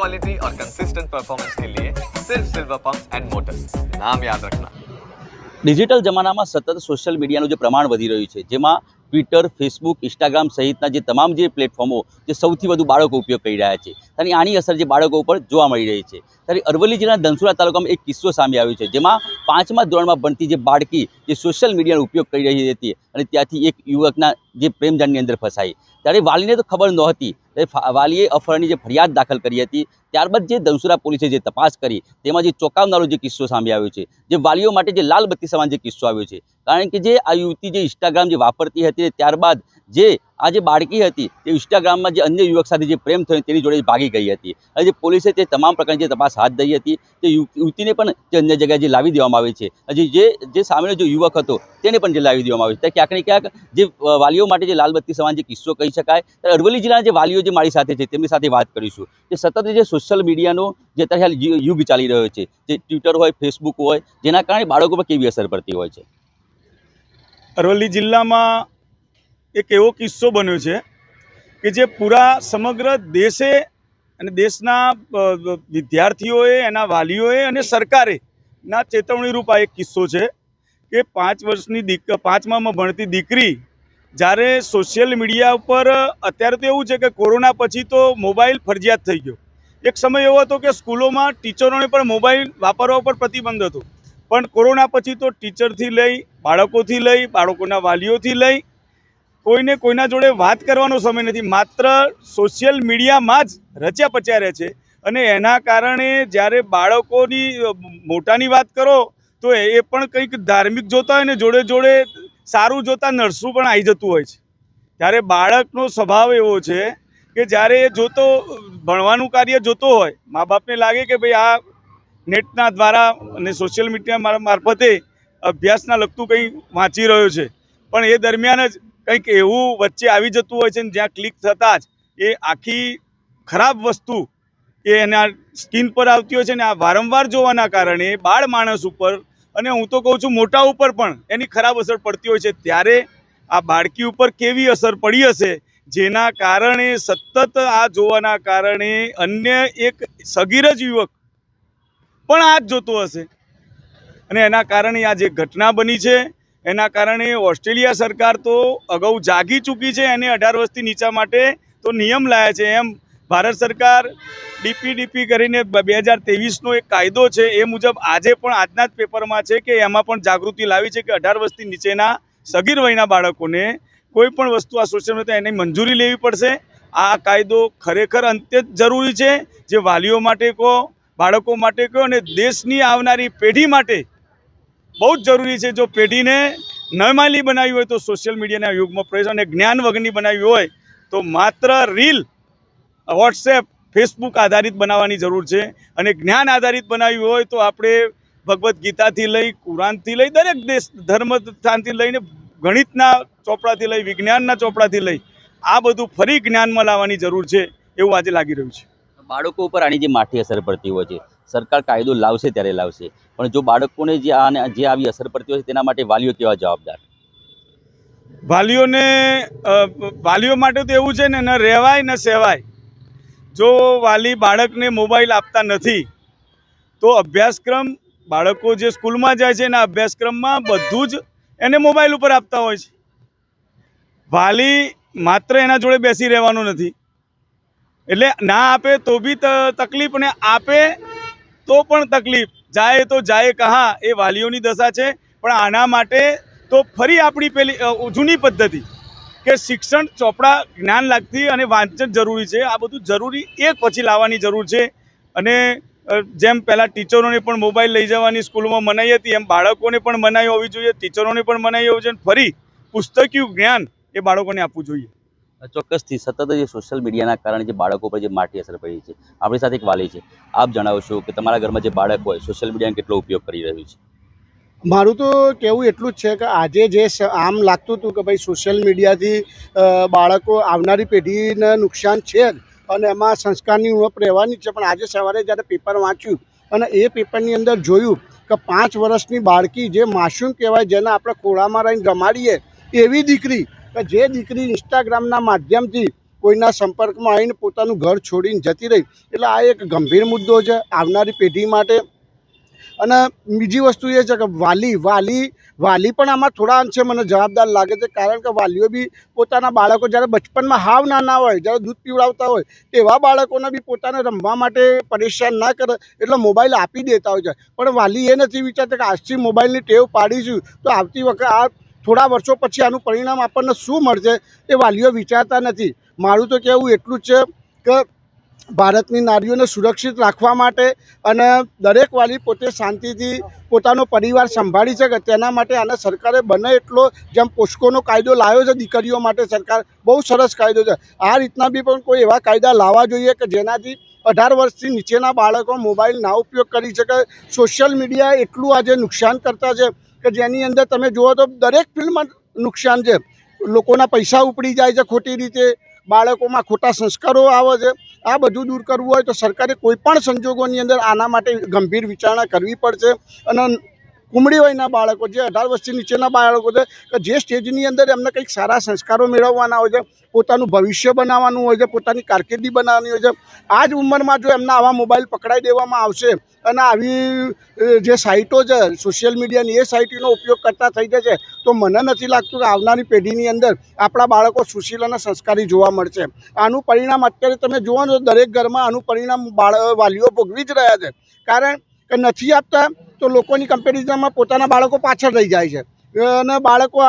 Quality और consistent performance के लिए सिर्फ सिल्वर पंप्स एंड मोटर्स नाम याद रखना ડિજિટલ જમાનામાં સતત સોશિયલ મીડિયાનું જે પ્રમાણ વધી રહ્યું છે જેમાં ટ્વિટર ફેસબુક ઇન્સ્ટાગ્રામ સહિતના જે તમામ જે પ્લેટફોર્મો જે સૌથી વધુ બાળકો ઉપયોગ કરી રહ્યા છે અને આની અસર જે બાળકો ઉપર જોવા મળી રહી છે. ત્યારે અરવલ્લી જિલ્લાના ધનસુરા તાલુકામાં એક કિસ્સો સામે આવ્યો છે, જેમાં પાંચમા ધોરણમાં ભણતી જે બાળકી જે સોશિયલ મીડિયાનો ઉપયોગ કરી રહી હતી અને ત્યાંથી એક યુવકના જે પ્રેમજાળની અંદર ફસાઈ. ત્યારે વાલીને તો ખબર નહોતી વાલીએ અફરાની જે ફરિયાદ દાખલ કરી હતી, ત્યારબાદ જે ધનસુરા પોલીસે જે તપાસ કરી, તેમાં જે ચોંકાવનારો જે કિસ્સો સામે આવ્યો છે, જે વાલીઓ માટે જે લાલ બત્તી સમાન જે કિસ્સો આવ્યો છે. કારણ કે જે આ યુવતી જે ઇન્સ્ટાગ્રામ જે વાપરતી હતી ત્યારબાદ જે આ જે બાળકી હતી, તે ઇન્સ્ટાગ્રામમાં જે અન્ય યુવક સાથે જે પ્રેમ થયો, તેની જોડે ભાગી ગઈ હતી. અને જે પોલીસે તે તમામ પ્રકારની જે તપાસ હાથ ધરી હતી, તે યુવતીને પણ જે અન્ય જગ્યાએ જે લાવી દેવામાં આવી છે. હજી જે જે સામેનો જે યુવક હતો, તેને પણ જે લાવી દેવામાં આવી છે. ક્યાંક ને ક્યાંક જે વાલીઓ માટે જે લાલબત્તી સમાન જે કિસ્સો કહી શકાય, ત્યારે અરવલ્લી જિલ્લાના જે વાલીઓ જે મારી સાથે છે, તેમની સાથે વાત કરીશું. જે સતત જે સોશિયલ મીડિયાનો જે અત્યારે યુગ ચાલી રહ્યો છે, જે ટ્વિટર હોય, ફેસબુક હોય, જેના કારણે બાળકો પર કેવી અસર પડતી હોય છે? અરવલ્લી જિલ્લામાં એક એવો કિસ્સો બન્યો છે કે જે પૂરા સમગ્ર દેશે અને દેશના વિદ્યાર્થીઓએ, એના વાલીઓએ અને સરકારે ના ચેતવણીરૂપ આ એક કિસ્સો છે કે પાંચ વર્ષની દીક, પાંચમામાં ભણતી દીકરી જ્યારે સોશિયલ મીડિયા ઉપર, અત્યારે તો એવું છે કે કોરોના પછી તો મોબાઈલ ફરજિયાત થઈ ગયો. એક સમય એવો હતો કે સ્કૂલોમાં ટીચરોને પણ મોબાઈલ વાપરવા પર પ્રતિબંધ હતો. પણ કોરોના પછી તો ટીચરથી લઈ, બાળકોથી લઈ, બાળકોના વાલીઓથી લઈ કોઈને કોઈના જોડે વાત કરવાનો સમય નથી. માત્ર સોશિયલ મીડિયામાં જ રચ્યા પચ્યા રહે છે. અને એના કારણે જ્યારે બાળકોની મોટાની વાત કરો, તો એ પણ કંઈક ધાર્મિક જોતા હોય ને જોડે જોડે સારું જોતા નરસું પણ આવી જતું હોય છે. ત્યારે બાળકનો સ્વભાવ એવો છે કે જ્યારે એ જોતો, ભણવાનું કાર્ય જોતો હોય મા બાપને લાગે કે ભાઈ આ નેટના દ્વારા અને સોશિયલ મીડિયા માર- મારફતે અભ્યાસના લગતું કંઈ વાંચી રહ્યો છે. પણ એ દરમિયાન જ કંઈક એવું વચ્ચે આવી જતું હોય છે ને જ્યાં ક્લિક થતાં જ એ આખી ખરાબ વસ્તુ એ એના સ્કિન પર આવતી હોય છે ને આ વારંવાર જોવાના કારણે બાળ માણસ ઉપર અને હું તો કહું છું મોટા ઉપર પણ એની ખરાબ અસર પડતી હોય છે. ત્યારે આ બાળકી ઉપર કેવી અસર પડી હશે? જેના કારણે સતત આ જોવાના કારણે અન્ય એક સગીર જ યુવક પણ આ જ જોતો હશે. અને એના કારણે આ જે ઘટના બની છે એના કારણે ઓસ્ટ્રેલિયા સરકાર તો અગાઉ જાગી ચૂકી છે એને અઢાર વર્ષથી નીચા માટે તો નિયમ લાયા છે. એમ ભારત સરકાર ડીપીડીપી કરીને બે હજાર તેવીસનો એક કાયદો છે એ મુજબ આજે પણ આજના જ પેપરમાં છે કે એમાં પણ જાગૃતિ લાવી છે કે અઢાર વર્ષથી નીચેના સગીર વયના બાળકોને કોઈ પણ વસ્તુ આ સોશિયલ મીડિયા એની મંજૂરી લેવી પડશે. આ કાયદો ખરેખર અંત્યત જરૂરી છે. જે વાલીઓ માટે કહો, બાળકો માટે કહો અને દેશની આવનારી પેઢી માટે બહુ જ જરૂરી છે જો પેઢીને નમાલી બનાવી હોય તો સોશિયલ મીડિયાના યુગમાં પ્રવેશ અને જ્ઞાન વગરની બનાવી હોય તો માત્ર રીલ, વોટ્સએપ, ફેસબુક આધારિત બનાવવાની જરૂર છે. અને જ્ઞાન આધારિત બનાવી હોય તો આપણે ભગવદ્ ગીતાથી લઈ, કુરાનથી લઈ, દરેક દેશ, ધર્મ સ્થાનથી લઈને ગણિતના ચોપડાથી લઈ, વિજ્ઞાનના ચોપડાથી લઈ, આ બધું ફરી જ્ઞાનમાં લાવવાની જરૂર છે એવું આજે લાગી રહ્યું છે. બાળકો ઉપર આની જે માઠી અસર પડતી હોય છે સરકાર કાયદો લાવશે ત્યારે લાવશે. પણ જો બાળકોને જે આને જે આવી અસર પડતી હોય છે તેના માટે વાલીઓ કેવા જવાબદાર? વાલીઓને વાલીઓ માટે તો એવું છે ને, ન રહેવાય, ન સહેવાય જો વાલી બાળકને મોબાઈલ આપતા નથી, તો અભ્યાસક્રમ બાળકો જે સ્કૂલમાં જાય છે, એના અભ્યાસક્રમમાં બધું જ એને મોબાઈલ ઉપર આપતા હોય છે. વાલી માત્ર એના જોડે બેસી રહેવાનું નથી. એટલે ના આપે તો બી તકલીફ ને આપે તો પણ તકલીફ. જાય તો જાય કહા, એ વાલીઓની દશા છે. પણ આના માટે તો ફરી આપણી પેલી જૂની પદ્ધતિ કે શિક્ષણ ચોપડા જ્ઞાન લાગતી અને વાંચન જરૂરી છે. આ બધું જરૂરી એક પછી લાવવાની જરૂર છે. અને જેમ પહેલાં ટીચરોને પણ મોબાઈલ લઈ જવાની સ્કૂલમાં મનાઈ હતી, એમ બાળકોને પણ મનાઈ હોવી જોઈએ, ટીચરોને પણ મનાઈ હોવી જોઈએ. ફરી પુસ્તકીય જ્ઞાન એ બાળકોને આપવું જોઈએ. ચોક્કસથી સતત જે સોશિયલ મીડિયાના કારણે જે બાળકો પર જે માટી અસર પડી છે, આપણી સાથે એક વાલી છે. આપ જણાવશો કે તમારા ઘરમાં જે બાળક હોય સોશિયલ મીડિયાનો કેટલો ઉપયોગ કરી રહ્યું છે? મારું તો કહેવું એટલું જ છે કે આજે જે આમ લાગતું હતું કે ભાઈ સોશિયલ મીડિયાથી બાળકો આવનારી પેઢીને નુકસાન છે જ અને એમાં સંસ્કારની ઉણપ રહેવાની છે. પણ આજે સવારે જ્યારે પેપર વાંચ્યું અને એ પેપરની અંદર જોયું કે પાંચ વર્ષની બાળકી જે માસૂમ કહેવાય, જેને આપણે ખોળામાં રહીને રમાડીએ એવી દીકરી કે જે દીકરી ઇન્સ્ટાગ્રામના માધ્યમથી કોઈના સંપર્કમાં આવીને પોતાનું ઘર છોડીને જતી રહી, એટલે આ એક ગંભીર મુદ્દો છે આવનારી પેઢી માટે. અને બીજી વસ્તુ એ છે કે વાલી વાલી વાલી પણ આમાં થોડા અંશે મને જવાબદાર લાગે છે, કારણ કે વાલીઓ બી પોતાના બાળકો જ્યારે બચપનમાં હાવ નાના હોય, જ્યારે દૂધ પીવડાવતા હોય, તેવા બાળકોને બી પોતાને રમવા માટે પરેશાન ના કરે, એટલે મોબાઈલ આપી દેતા હોય છે. પણ વાલી એ નથી વિચારતા કે આજથી મોબાઈલની ટેવ પાડીશું, તો આવતી વખત આ થોડા વર્ષો પછી આનું પરિણામ આપણને શું મળશે એ વાલીઓ વિચારતા નથી. મારું તો કહેવું એટલું જ છે કે ભારતની નારીઓને સુરક્ષિત રાખવા માટે અને દરેક વાલી પોતે શાંતિથી પોતાનો પરિવાર સંભાળી શકે તેના માટે આને સરકારે બને એટલો જેમ પોસ્કોનો કાયદો લાવ્યો છે દીકરીઓ માટે સરકાર, બહુ સરસ કાયદો છે. આ રીતના બી પણ કોઈ એવા કાયદા લાવવા જોઈએ કે જેનાથી અઢાર વર્ષથી નીચેના બાળકો મોબાઈલ ના ઉપયોગ કરી શકે. સોશિયલ મીડિયા એટલું આજે નુકસાન કરતા છે કે જેની અંદર તમે જુઓ તો દરેક ફિલ્ડમાં નુકસાન છે. લોકોના પૈસા ઉપડી જાય છે ખોટી રીતે. બાળકોમાં ખોટા સંસ્કારો આવે છે. આ બધું દૂર કરવું હોય તો સરકારે કોઈ પણ સંજોગોની અંદર આના માટે ગંભીર વિચારણા કરવી પડશે. અને કુમળી વયના બાળકો જે અઢાર વર્ષથી નીચેના બાળકો છે, કે જે સ્ટેજની અંદર એમને કંઈક સારા સંસ્કારો મેળવવાના હોય છે, પોતાનું ભવિષ્ય બનાવવાનું હોય છે, પોતાની કારકિર્દી બનાવવાની હોય છે. આ જ ઉંમરમાં જો એમના આવા મોબાઈલ પકડાઈ દેવામાં આવશે અને આવી જે સાઇટો છે, સોશિયલ મીડિયાની, એ સાઇટનો ઉપયોગ કરતા થઈ જશે, તો મને નથી લાગતું કે આવનારી પેઢીની અંદર આપણા બાળકો સુશીલ અને સંસ્કારી જોવા મળશે. આનું પરિણામ અત્યારે તમે જુઓ દરેક ઘરમાં આનું પરિણામ બાળ, વાલીઓ ભોગવી જ રહ્યા છે. કારણ કે નથી આપતા, તો લોકોની કમ્પેરિઝનમાં પોતાના બાળકો પાછળ રહી જાય છે. અને બાળકો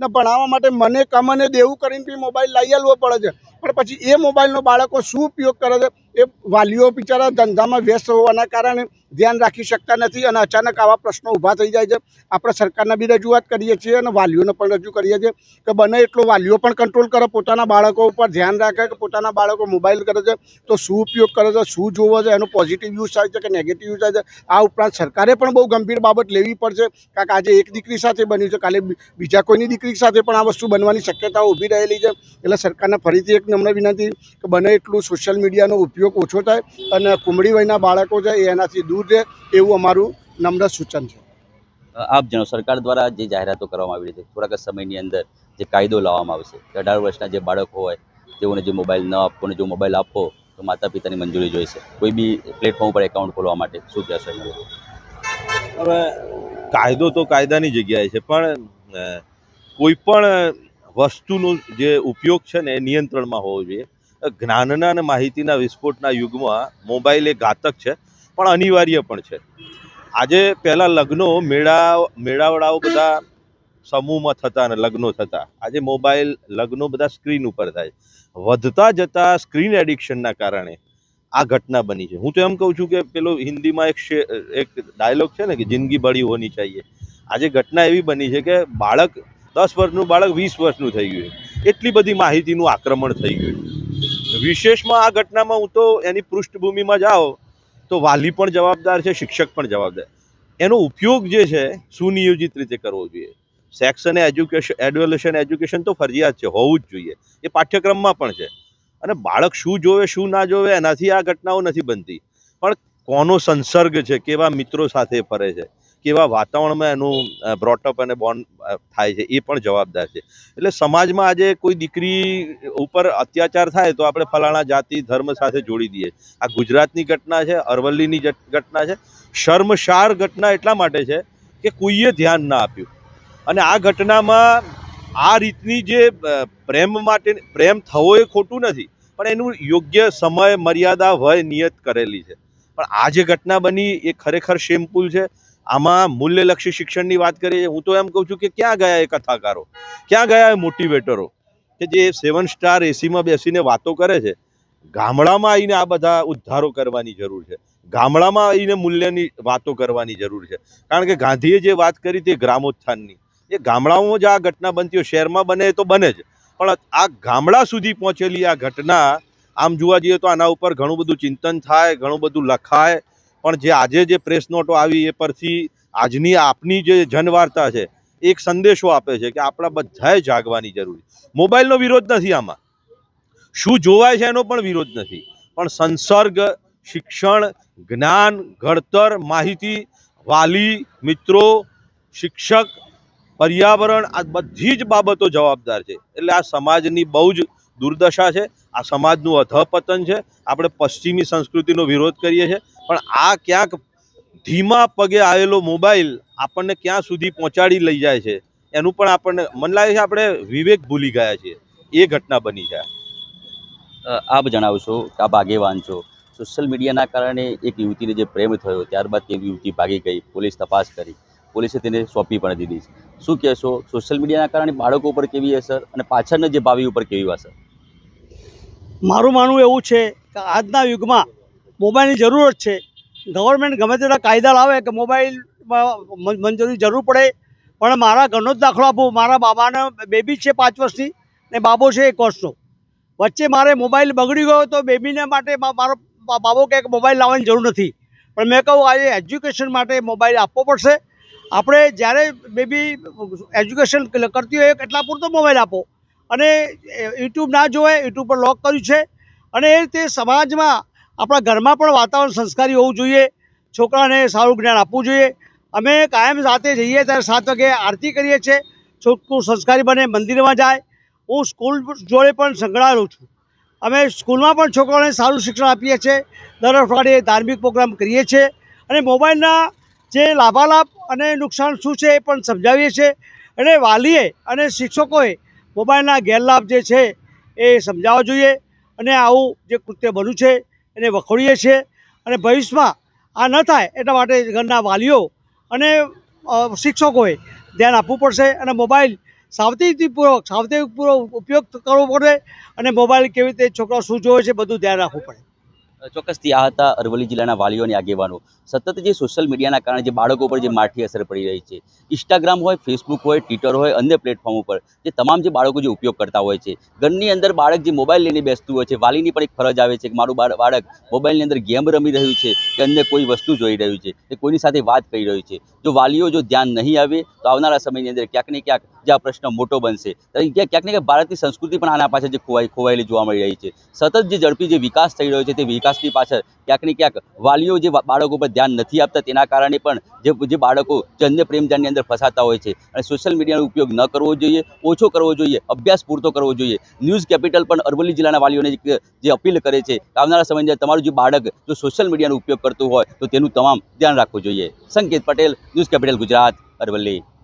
ને ભણાવવા માટે મને કમને દેવું કરીને બી મોબાઈલ લઈ આવવો પડે છે. પણ પછી એ મોબાઈલનો બાળકો શું ઉપયોગ કરે છે? એ વાલીઓ બિચારા ધંધામાં વ્યસ્ત હોવાના કારણે ધ્યાન રાખી શકતા નથી અને અચાનક આવા પ્રશ્નો ઊભા થઈ જાય છે. આપણે સરકારને બી રજૂઆત કરીએ છીએ અને વાલીઓને પણ રજૂ કરીએ છીએ કે બને એટલો વાલીઓ પણ કંટ્રોલ કરે, પોતાના બાળકો ઉપર ધ્યાન રાખે કે પોતાના બાળકો મોબાઈલ કરે છે તો શું ઉપયોગ કરે છે, શું જોવો છે, એનો પોઝિટિવ યુઝ થાય છે કે નેગેટિવ યુઝ થાય છે? આ ઉપરાંત સરકારે પણ બહુ ગંભીર બાબત લેવી પડશે કારણ કે આજે એક દીકરી સાથે બન્યું છે, કાલે બીજા કોઈની દીકરી સાથે પણ આ વસ્તુ બનવાની શક્યતાઓ ઊભી રહેલી છે. એટલે સરકારને ફરીથી એક નમ્ર વિનંતી કે બને એટલું સોશિયલ મીડિયાનો ઉપયોગ ઓછો થાય અને કુમળી વયના બાળકો છે એ એનાથી દૂર રહે એવું અમારું નમ્ર સૂચન છે. આપ જણાવો સરકાર દ્વારા જે જાહેરાતો કરવામાં આવી રહી છે થોડાક સમયની અંદર જે કાયદો લાવવામાં આવશે કે અઢાર વર્ષના જે બાળકો હોય તેઓને જે મોબાઈલ ન આપવો અને જો મોબાઈલ આપો તો માતા પિતાની મંજૂરી જોઈશે. કોઈ બી પ્લેટફોર્મ પર એકાઉન્ટ ખોલવા માટે શું કહેશો હવે કાયદો તો કાયદાની જગ્યાએ છે પણ કોઈ પણ વસ્તુનો જે ઉપયોગ છે ને એ નિયંત્રણમાં હોવો જોઈએ. જ્ઞાનના અને માહિતીના વિસ્ફોટના યુગમાં મોબાઈલ એ ઘાતક છે, પણ અનિવાર્ય પણ છે. આજે પહેલાં લગ્નો મેળા મેળાવડાઓ બધા સમૂહમાં થતા અને લગ્નો થતા. આજે મોબાઈલ, લગ્નો બધા સ્ક્રીન ઉપર થાય. વધતા જતા સ્ક્રીન એડિક્શનના કારણે આ ઘટના બની છે. હું તો એમ કહું છું કે પેલો હિન્દીમાં એક એક ડાયલોગ છે ને કે જિંદગી બડી હોની ચાહીએ. આજે ઘટના એવી બની છે કે બાળક દસ વર્ષનું બાળક, વીસ વર્ષનું થઈ ગયું એટલી બધી માહિતીનું આક્રમણ થઈ ગયું વિશેષમાં આ ઘટનામાં હું તો એની પૃષ્ઠભૂમિમાં જાઓ તો વાલી પણ જવાબદાર છે, શિક્ષક પણ જવાબદાર. એનો ઉપયોગ જે છે, સુનિયોજિત રીતે કરવો જોઈએ. સેક્સ અને એજ્યુકેશન એડ્યુલેશન એજ્યુકેશન તો ફરજિયાત છે, હોવું જ જોઈએ. એ પાઠ્યક્રમમાં પણ છે. અને બાળક શું જોવે, શું ના જોવે, એનાથી આ ઘટનાઓ નથી બનતી. પણ કોનો સંસર્ગ છે, કેવા મિત્રો સાથે ફરે છે કેવા વાતાવરણમાં એનું બ્રોટઅપ અને બોન્ડ થાય છે એ પણ જવાબદાર છે. એટલે સમાજમાં આજે કોઈ દીકરી ઉપર અત્યાચાર થાય તો આપણે ફલાણા જાતિ, ધર્મ સાથે જોડી દઈએ. આ ગુજરાતની ઘટના છે, અરવલ્લીની ઘટના છે. શર્મશાર ઘટના એટલા માટે છે કે કોઈએ ધ્યાન ના આપ્યું. અને આ ઘટનામાં આ રીતની જે પ્રેમ માટે, પ્રેમ થવો એ ખોટું નથી, પણ એનું યોગ્ય સમય, મર્યાદા, વય નિયત કરેલી છે. પણ આ જે ઘટના બની એ ખરેખર શેમફુલ છે. આમાં મૂલ્યલક્ષી શિક્ષણની વાત કરીએ હું તો એમ કહું છું કે ક્યાં ગયા એ કથાકારો? ક્યાં ગયા એ મોટિવેટરો કે જે સેવન સ્ટાર એસીમાં બેસીને વાતો કરે છે, ગામડામાં આવીને આ બધા ઉદ્ધારો કરવાની જરૂર છે, ગામડામાં આવીને મૂલ્યની વાતો કરવાની જરૂર છે. કારણ કે ગાંધીએ જે વાત કરી તે ગ્રામોત્થાનની, એ ગામડાઓમાં જ આ ઘટના બનતી હોય, શહેરમાં બને તો બને જ. પણ આ ગામડા સુધી પહોંચેલી આ ઘટના, આમ જોવા જઈએ તો આના ઉપર ઘણું બધું ચિંતન થાય, ઘણું બધું લખાય પણ જે આજે જે પ્રેસ નોટો આવી એ પરથી આજની આપની જે જનવાર્તા છે, એક સંદેશો આપે છે કે આપણા બધાએ જાગવાની જરૂર મોબાઈલનો વિરોધ નથી આમાં. શું જોવાય છે એનો પણ વિરોધ નથી. પણ સંસર્ગ, શિક્ષણ, જ્ઞાન, ઘડતર, માહિતી, વાલી, મિત્રો, શિક્ષક, પર્યાવરણ, આ બધી જ બાબતો જવાબદાર છે. એટલે આ સમાજની બહુ જ દુર્દશા છે, આ સમાજનું અધપતન છે, આપણે પશ્ચિમી સંસ્કૃતિનો વિરોધ કરીએ છીએ, પણ આ ક્યાંક ધીમા પગે આવેલો મોબાઈલ આપણને ક્યાં સુધી પહોંચાડી લઈ જાય છે, એનું પણ આપણને મને લાગે છે આપણે વિવેક ભૂલી ગયા છીએ, એ ઘટના બની છે. આપ જણાવશો કે આપ આગેવાન છો, સોશિયલ મીડિયાના કારણે એક યુવતીને જે પ્રેમ થયો, ત્યારબાદ તે યુવતી ભાગી ગઈ, પોલીસ તપાસ કરી, પોલીસે તેને સોંપી પણ દીધી શું કહેશો, સોશિયલ મીડિયાના કારણે બાળકો ઉપર કેવી અસર અને પાછળના જે ભાવિ ઉપર કેવી અસર? મારું માનવું એવું છે કે આજના યુગમાં મોબાઈલની જરૂરત છે. ગવર્મેન્ટ ગમે તેટલા કાયદા લાવે કે મોબાઈલમાં મંજૂરી જરૂર પડે, પણ મારા ઘરનો જ દાખલો આપું. મારા બાબાને બેબી છે પાંચ વર્ષની ને બાબો છે એક વર્ષનો. વચ્ચે મારે મોબાઈલ બગડી ગયો તો બેબીને માટે મારો બાબો કહે કે મોબાઈલ લાવવાની જરૂર નથી. પણ મેં કહું આજે એજ્યુકેશન માટે મોબાઈલ આપવો પડશે. આપણે જ્યારે બેબી એજ્યુકેશન કરતી હોય એટલા પૂરતો મોબાઈલ આપો? અને યુટ્યુબ ના જોવે યુટ્યુબ પર લોક કર્યું છે. અને એ રીતે સમાજમાં, આપણા ઘરમાં પણ વાતાવરણ સંસ્કારી હોવું જોઈએ. છોકરાને સારું જ્ઞાન આપવું જોઈએ. અમે કાયમ સાથે જઈએ ત્યારે સાત વાગે આરતી કરીએ છીએ. છોકરું સંસ્કારી બને, મંદિરમાં જાય. હું સ્કૂલ જોડે પણ સંકળાયેલો છું. અમે સ્કૂલમાં પણ છોકરાઓને સારું શિક્ષણ આપીએ છીએ. દર અઠવાડિયે ધાર્મિક પ્રોગ્રામ કરીએ છીએ. અને મોબાઈલના જે લાભાલાભ અને નુકસાન શું છે એ પણ સમજાવીએ છીએ. અને વાલીએ અને શિક્ષકોએ મોબાઈલના ગેરલાભ જે છે એ સમજાવવા જોઈએ અને આવું જે કૃત્ય બન્યું છે એને વખોડીએ છીએ અને ભવિષ્યમાં આ ન થાય એટલા માટે ઘરના વાલીઓ અને શિક્ષકોએ ધ્યાન આપવું પડશે અને મોબાઈલ સાવચેતીપૂર્વક સાવચેતીપૂર્વક ઉપયોગ કરવો પડે અને મોબાઈલ કેવી રીતે છોકરાઓ શું જોવે છે બધું ધ્યાન રાખવું પડે. ચોક્કસથી આ હતા અરવલ્લી જિલ્લાના વાલીઓ અને આગેવાનો. સતત જે સોશિયલ મીડિયાના કારણે જે બાળકો પર જે માઠી અસર પડી રહી છે. ઇન્સ્ટાગ્રામ હોય ફેસબુક હોય ટ્વિટર હોય, અન્ય પ્લેટફોર્મ ઉપર જે તમામ જે બાળકો જે ઉપયોગ કરતા હોય છે. ઘરની અંદર બાળક જે મોબાઈલ લઈને બેસતું હોય છે, વાલીની પણ એક ફરજ આવે છે કે મારું બાળક મોબાઈલની અંદર ગેમ રમી રહ્યું છે કે અન્ય કોઈ વસ્તુ જોઈ રહ્યું છે કે કોઈની સાથે વાત કરી રહ્યું છે. જો વાલીઓ જો ધ્યાન નહીં આવે તો આવનારા સમયની અંદર ક્યાંક ને ક્યાંક જે આ પ્રશ્ન મોટો બનશે. ક્યાંક ને ક્યાંક ભારતની સંસ્કૃતિ પણ આના પાછળ જે ખોવાઈ ખોવાયેલી જોવા મળી રહી છે. સતત જે ઝડપી જે વિકાસ થઈ રહ્યો છે તે વિકાસની પાછળ. ક્યાંક ક્યાંક વાલીઓ જે બાળકો પર ધ્યાન નથી આપતા, તેના કારણે પણ જે જે બાળકો જન્ય અન્ય અંદર ફસાતા હોય છે. અને સોશિયલ મીડિયાનો ઉપયોગ ન કરવો જોઈએ, ઓછો કરવો જોઈએ, અભ્યાસ પૂરતો કરવો જોઈએ. ન્યૂઝ કેપિટલ પણ અરવલ્લી જિલ્લાના વાલીઓને જે અપીલ કરે છે, આવનારા સમયની તમારું જે બાળક જો સોશિયલ મીડિયાનો ઉપયોગ કરતું હોય, તો તેનું તમામ ધ્યાન રાખવું જોઈએ. Sanket Patel news capital Gujarat, Aravalli.